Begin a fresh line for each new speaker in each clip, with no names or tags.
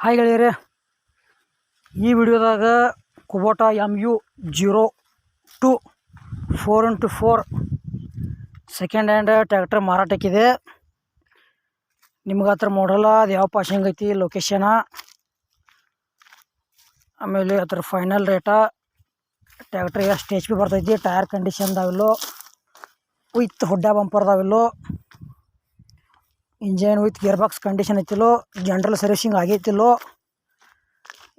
Hi ಗೆಳೆಯರೆ. ಈ ವಿಡಿಯೋದಾಗ Kubota M U zero two four into four second hand tractor ಮಾರಾಟಕ್ಕಿದೆ. ನಿಮ್ಗೆ ಹತ್ರ ಮಾಡಲ್ಲ ಅದು ಯಾವ ಪಾಸಿಂಗ್ ಐತಿ ಲೊಕೇಶನ ಆಮೇಲೆ ಅದ್ರ ಫೈನಲ್ ರೇಟ ಟ್ಯಾಕ್ಟ್ರಿಗೆ ಎಷ್ಟು ಎಚ್ ಪಿ ಬರ್ತೈತಿ ಟೈರ್ ಕಂಡೀಷನ್ದಾವಿಲ್ಲೋ with ಹುಡ್ಡ ಬಂಪರ್ದಾವಿಲ್ಲೋ engine with gear box condition ಐತಿಲ್ಲೋ general servicing ಆಗೈತಿಲ್ಲೋ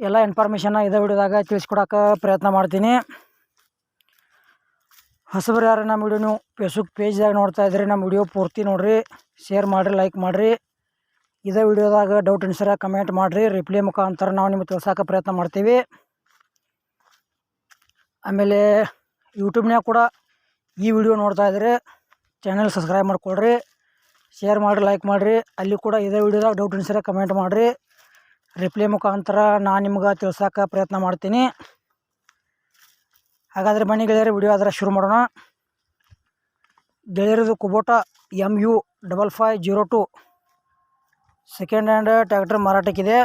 ಎಲ್ಲ ಇನ್ಫಾರ್ಮೇಷನ್ನ ಇದೇ ವಿಡಿಯೋದಾಗ ತಿಳಿಸ್ಕೊಡೋಕೆ ಪ್ರಯತ್ನ ಮಾಡ್ತೀನಿ. ಹೊಸಬರು ಯಾರು ನಮ್ಮ ವಿಡಿಯೋ ನೀವು ಫೇಸ್ಬುಕ್ ಪೇಜ್ದಾಗ ನೋಡ್ತಾ ಇದ್ರಿ ನಮ್ಮ ವಿಡಿಯೋ ಪೂರ್ತಿ ನೋಡಿರಿ ಶೇರ್ ಮಾಡಿರಿ ಲೈಕ್ ಮಾಡಿರಿ. ಇದೇ ವಿಡಿಯೋದಾಗ ಡೌಟ್ ಅನ್ಸರ ಕಮೆಂಟ್ ಮಾಡಿರಿ ರಿಪ್ಲೈ ಮುಖಾಂತರ ನಾವು ನಿಮಗೆ ತಿಳ್ಸೋಕೆ ಪ್ರಯತ್ನ ಮಾಡ್ತೀವಿ. ಆಮೇಲೆ ಯೂಟ್ಯೂಬ್ನಾಗ ಕೂಡ ಈ ವಿಡಿಯೋ ನೋಡ್ತಾ ಇದ್ದರೆ ಚಾನಲ್ ಸಬ್ಸ್ಕ್ರೈಬ್ ಮಾಡ್ಕೊಳ್ರಿ. ಶೇರ್ ಮಾಡಿರಿ ಲೈಕ್ ಮಾಡಿರಿ. ಅಲ್ಲಿ ಕೂಡ ಇದೇ ವಿಡಿಯೋದಾಗ ಡೌಟ್ ಅನ್ಸಿರ ಕಮೆಂಟ್ ಮಾಡಿರಿ. ರಿಪ್ಲೈ ಮುಖಾಂತರ ನಾನು ನಿಮ್ಗೆ ತಿಳ್ಸೋಕೆ ಪ್ರಯತ್ನ ಮಾಡ್ತೀನಿ. ಹಾಗಾದರೆ ಬನ್ನಿ ಗೆಳೆಯರು ವಿಡಿಯೋ ಆದರೆ ಶುರು ಮಾಡೋಣ. ಗೆಳೆಯರದು Kubota M U double five zero two second hand tractor ಮಾರಾಟಕ್ಕಿದೆ.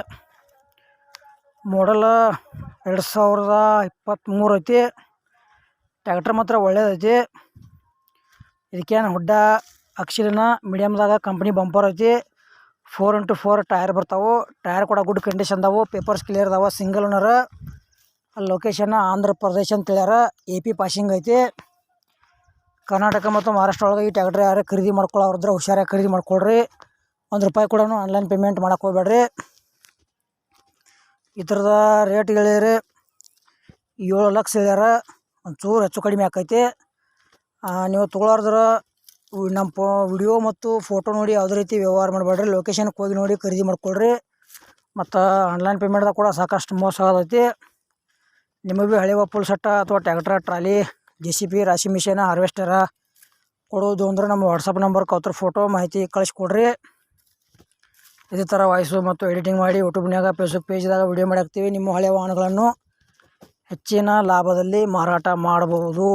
Model ಎರಡು ಸಾವಿರದ ಇಪ್ಪತ್ತ್ಮೂರು ಐತಿ. ಟ್ಯಾಕ್ಟ್ರ್ ಮಾತ್ರ ಒಳ್ಳೇದೈತಿ. ಇದಕ್ಕೇನು ಹುಡ್ಡ ಅಕ್ಷಿಲಿನ ಮೀಡಿಯಮ್ದಾಗ ಕಂಪ್ನಿ ಬಂಪರ್ ಐತಿ. ಫೋರ್ ಇಂಟು ಫೋರ್ ಟೈರ್ ಬರ್ತಾವೆ. ಟೈರ್ ಕೂಡ ಗುಡ್ ಕಂಡೀಷನ್ ಅದಾವು ಪೇಪರ್ಸ್ ಕ್ಲಿಯರ್ ಅದಾವೆ ಸಿಂಗಲ್ ಓನರ್ ಅಲ್ಲಿ ಲೊಕೇಶನ್ ಆಂಧ್ರ ಪ್ರದೇಶ ಅಂತ ಹೇಳ್ಯಾರ. ಎ ಪಿ ಪಾಸಿಂಗ್ ಐತಿ. ಕರ್ನಾಟಕ ಮತ್ತು ಮಹಾರಾಷ್ಟ್ರ ಒಳಗೆ ಈ ಟ್ಯಾಕ್ಟ್ರ್ ಯಾರು ಖರೀದಿ ಮಾಡ್ಕೊಳ್ಳೋರಿದ್ರೆ ಹುಷಾರಾಗಿ ಖರೀದಿ ಮಾಡ್ಕೊಳ್ರಿ. ಒಂದು ರೂಪಾಯಿ ಕೂಡ ಆನ್ಲೈನ್ ಪೇಮೆಂಟ್ ಮಾಡಕ್ಕೆ ಹೋಗ್ಬೇಡ್ರಿ. ಇದ್ರದ ರೇಟ್ ಹೇಳಿರಿ ಏಳು ಲಕ್ಷ ಹೇಳ್ಯಾರ. ಒಂಚೂರು ಹೆಚ್ಚು ಕಡಿಮೆ ಆಕೈತಿ. ನೀವು ತೊಗೊಳೋದ್ರ ನಮ್ಮ ಪೋ ವಿಡಿಯೋ ಮತ್ತು ಫೋಟೋ ನೋಡಿ ಯಾವುದೇ ರೀತಿ ವ್ಯವಹಾರ ಮಾಡಬೇಡ್ರಿ ಲೊಕೇಶನ್ಗೆ ಹೋಗಿ ನೋಡಿ ಖರೀದಿ ಮಾಡ್ಕೊಳ್ರಿ. ಮತ್ತು ಆನ್ಲೈನ್ ಪೇಮೆಂಟ್ದಾಗ ಕೂಡ ಸಾಕಷ್ಟು ಮೋಸ ಆಗತೈತಿ ನಿಮಗೆ ಭೀ ಹಳೆ ಪುಲ್ ಸೆಟ್ಟ ಅಥವಾ tractor trolley J C P ರಾಶಿ ಮಿಷಿನ ಹಾರ್ವೆಸ್ಟರ ಕೊಡೋದು ಅಂದ್ರೆ ನಮ್ಮ ವಾಟ್ಸಪ್ ನಂಬರ್ಗೆ ಅವ್ರ ಫೋಟೋ ಮಾಹಿತಿ ಕಳಿಸ್ಕೊಡ್ರಿ. ಇದೇ ಥರ ವಾಯ್ಸು ಮತ್ತು ಎಡಿಟಿಂಗ್ ಮಾಡಿ ಯೂಟ್ಯೂಬ್ನಾಗ ಫೇಸ್ಬುಕ್ ಪೇಜ್ದಾಗ ವಿಡಿಯೋ ಮಾಡಿ ಹಾಕ್ತೀವಿ. ನಿಮ್ಮ ಹಳೆಯ ವಾಹನಗಳನ್ನು ಹೆಚ್ಚಿನ ಲಾಭದಲ್ಲಿ ಮಾರಾಟ ಮಾಡಬಹುದು